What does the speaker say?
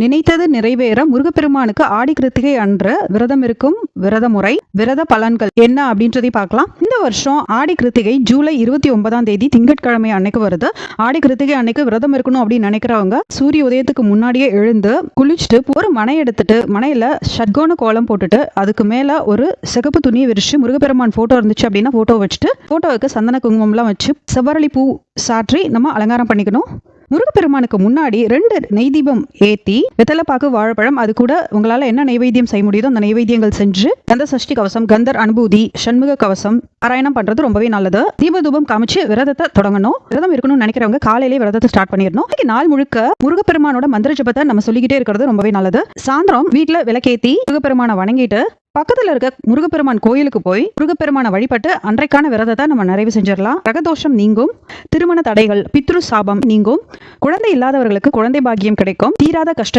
நினைத்தது நிறைவேற முருகப்பெருமானுக்கு ஆடி கிருத்திகை அன்று விரதம் இருக்கும் விரத முறை விரத பலன்கள் என்ன அப்படின்றதை பார்க்கலாம். இந்த வருஷம் ஆடி கிருத்திகை ஜூலை இருபத்தி ஒன்பதாம் தேதி திங்கட்கிழமை அன்னைக்கு வருது. ஆடி கிருத்திகை அன்னைக்கு விரதம் இருக்கணும் அப்படின்னு நினைக்கிறவங்க சூரிய உதயத்துக்கு முன்னாடியே எழுந்து குளிச்சுட்டு ஒரு மனை எடுத்துட்டு மனையில ஷட்கோண கோலம் போட்டுட்டு அதுக்கு மேல ஒரு சிகப்பு துணியை விரிச்சு முருகப்பெருமான் போட்டோ இருந்துச்சு அப்படின்னா போட்டோ வச்சுட்டு போட்டோவுக்கு சந்தன குங்குமம்லாம் வச்சு செவ்வரளி பூ சாற்றி நம்ம அலங்காரம் பண்ணிக்கணும். முருகப்பெருமானுக்கு முன்னாடி ரெண்டு நெய் தீபம் ஏத்தி வெத்தலைப்பாக்கு வாழைப்பழம் அது கூட உங்களால என்ன நைவேத்தியம் செய்ய முடியுதோ அந்த நைவேத்தியங்கள் செஞ்சு கந்த சஷ்டி கவசம் கந்தர் அனுபூதி சண்முக கவசம் பாராயணம் பண்றது ரொம்பவே நல்லது. தீப தூபம் காமிச்சு விரதத்தை தொடங்கணும். விரதம் இருக்கணும்னு நினைக்கிறவங்க காலையிலேயே விரதத்தை ஸ்டார்ட் பண்ணிடணும். இன்னைக்கு நாள் முழுக்க முருகப்பெருமானோட மந்திர ஜபத்தை நம்ம சொல்லிக்கிட்டே இருக்கிறது ரொம்பவே நல்லது. சாயந்தரம் வீட்டுல விளக்கேத்தி முருகப்பெருமானை வணங்கிட்டு பக்கத்துல இருக்க முருகப்பெருமான் கோயிலுக்கு போய் முருகப்பெருமானை வழிபட்டு அன்றைக்கான விரதத்தை நம்ம நிறைவு செஞ்சிடலாம். ரகதோஷம் நீங்கும் திருமண தடைகள் பித்ரு சாபம் நீங்கும் குழந்தை இல்லாதவர்களுக்கு குழந்தை பாக்கியம் கிடைக்கும் தீராத கஷ்டம்